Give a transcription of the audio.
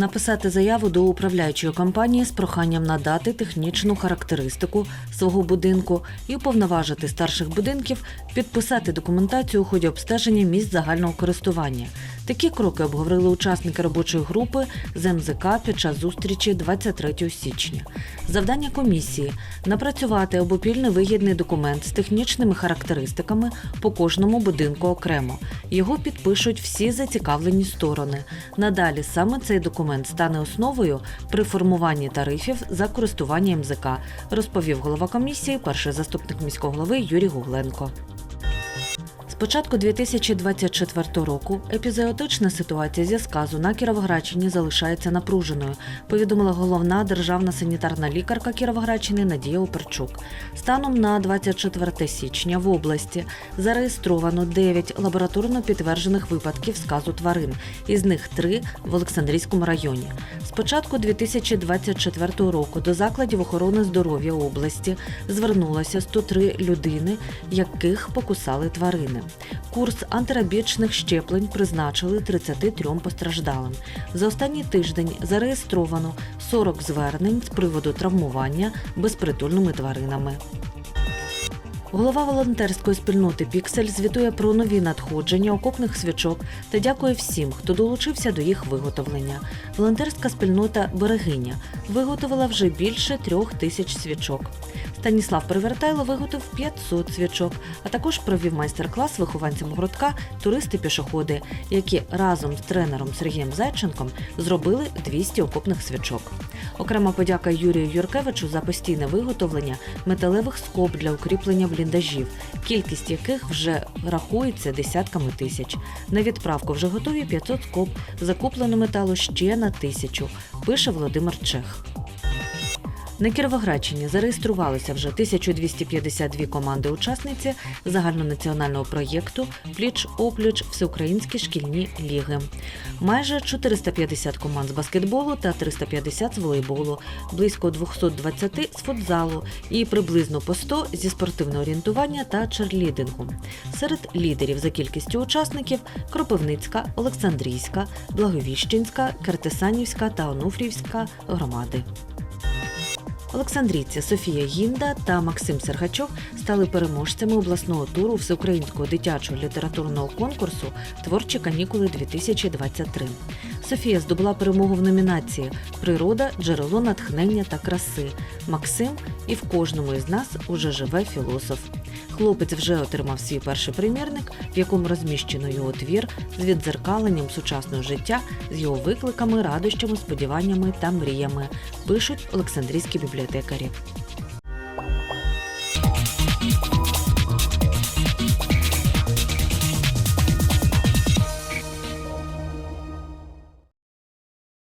написати заяву до управляючої компанії з проханням надати технічну характеристику свого будинку і уповноважити старших будинків підписати документацію у ході обстеження місць загального користування. Такі кроки обговорили учасники робочої групи з МЗК під час зустрічі 23 січня. Завдання комісії напрацювати обопільний вигідний документ з технічними характеристиками по кожному будинку окремо. Його підпишуть всі зацікавлені сторони. Надалі саме цей документ стане основою при формуванні тарифів за користування МЗК, розповів голова комісії, перший заступник міського голови Юрій Гугленко. Початку 2024 року епізеотична ситуація зі сказу на Кіровоградщині залишається напруженою, повідомила головна державна санітарна лікарка Кіровоградщини Надія Оперчук. Станом на 24 січня в області зареєстровано 9 лабораторно підтверджених випадків сказу тварин, із них 3 в Олександрійському районі. З початку 2024 року до закладів охорони здоров'я області звернулося 103 людини, яких покусали тварини. Курс антирабічних щеплень призначили 33 постраждалим. За останній тиждень зареєстровано 40 звернень з приводу травмування безпритульними тваринами. Голова волонтерської спільноти Піксель звітує про нові надходження окопних свічок та дякує всім, хто долучився до їх виготовлення. Волонтерська спільнота Берегиня виготовила вже більше трьох тисяч свічок. Станіслав Перевертайло виготовив 500 свічок, а також провів майстер-клас вихованцям городка туристи-пішоходи, які разом з тренером Сергієм Зайченком зробили 200 окопних свічок. Окрема подяка Юрію Юркевичу за постійне виготовлення металевих скоб для укріплення бліндажів, кількість яких вже рахується десятками тисяч. На відправку вже готові 500 скоб, закуплено металу ще на тисячу, пише Володимир Чех. На Кіровоградщині зареєструвалися вже 1252 команди-учасниці загальнонаціонального проєкту Пліч опліч Всеукраїнські шкільні ліги. Майже 450 команд з баскетболу та 350 з волейболу, близько 220 з футзалу і приблизно по 100 зі спортивного орієнтування та черлідингу. Серед лідерів за кількістю учасників Кропивницька, Олександрійська, Благовіщенська, Кертесанівська та Онуфрівська громади. Олександрійці Софія Гінда та Максим Сергачов стали переможцями обласного туру всеукраїнського дитячого літературного конкурсу Творчі канікули 2023. Софія здобула перемогу в номінації Природа, джерело натхнення та краси. Максим і в кожному із нас уже живе філософ. Хлопець вже отримав свій перший примірник, в якому розміщено його твір з віддзеркаленням сучасного життя, з його викликами, радощами, сподіваннями та мріями, пишуть Олександрійські бібліотекарі.